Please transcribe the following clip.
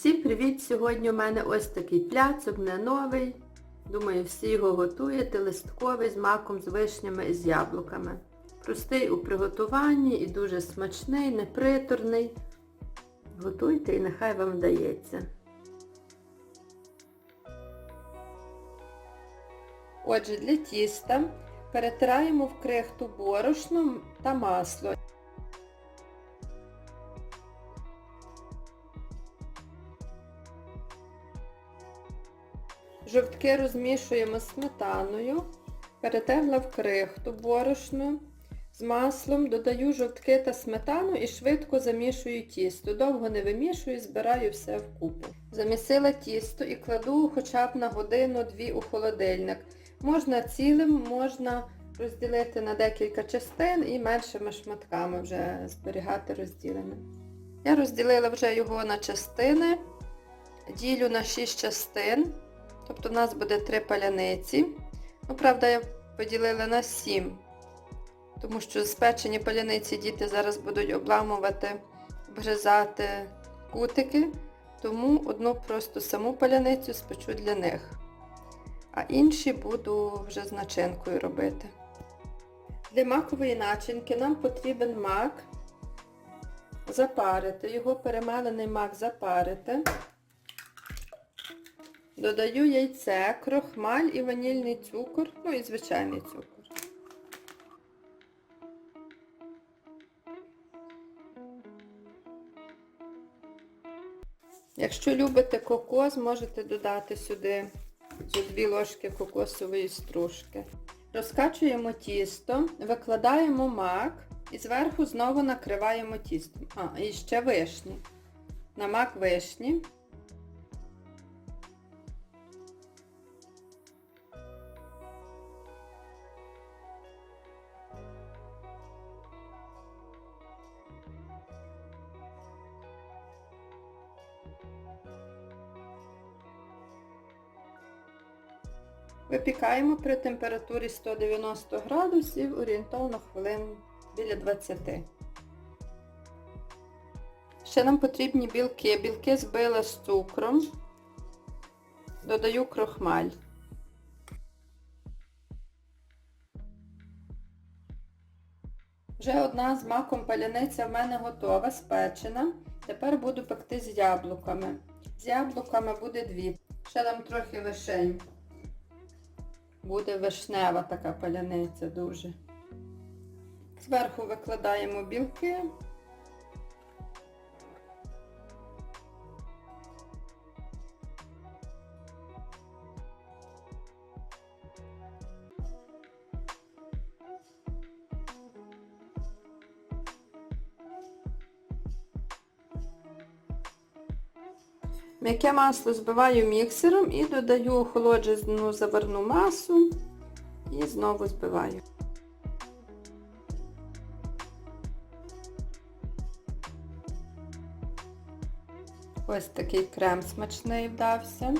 Всім привіт! Сьогодні у мене ось такий пляцок, не новий. Думаю, всі його готуєте, листковий з маком, з вишнями і з яблуками. Простий у приготуванні і дуже смачний, неприторний. Готуйте і нехай вам вдається. Отже, для тіста перетираємо в крихту борошно та масло. Жовтки розмішуємо з сметаною, перетегла в крихту борошно. З маслом додаю жовтки та сметану і швидко замішую тісто. Довго не вимішую, збираю все вкупу. Замісила тісто і кладу хоча б на годину-дві у холодильник. Можна цілим, можна розділити на декілька частин і меншими шматками вже зберігати розділеним. Я розділила вже його на частини, ділю на 6 частин. Тобто в нас буде 3 паляниці. Ну, правда, я поділила на 7. Тому що спечені паляниці діти зараз будуть обламувати, обгризати кутики. Тому одну просто саму паляницю спечу для них. А інші буду вже з начинкою робити. Для макової начинки нам потрібен мак. Запарити. Його перемелений мак запарити. Додаю яйце, крохмаль і ванільний цукор, ну і звичайний цукор. Якщо любите кокос, можете додати сюди зо 2 ложки кокосової стружки. Розкачуємо тісто, викладаємо мак і зверху знову накриваємо тістом. А, і ще вишні. На мак вишні. Випікаємо при температурі 190 градусів орієнтовно хвилин біля 20. Ще нам потрібні білки. Білки збила з цукром. Додаю крохмаль. Вже одна з маком паляниця в мене готова, спечена. Тепер буду пекти з яблуками. З яблуками буде дві. Ще дам трохи вишень. Буде вишнева така паляниця дуже. Зверху викладаємо білки. М'яке масло збиваю міксером і додаю охолоджену заварну масу і знову збиваю. Ось такий крем смачний вдався.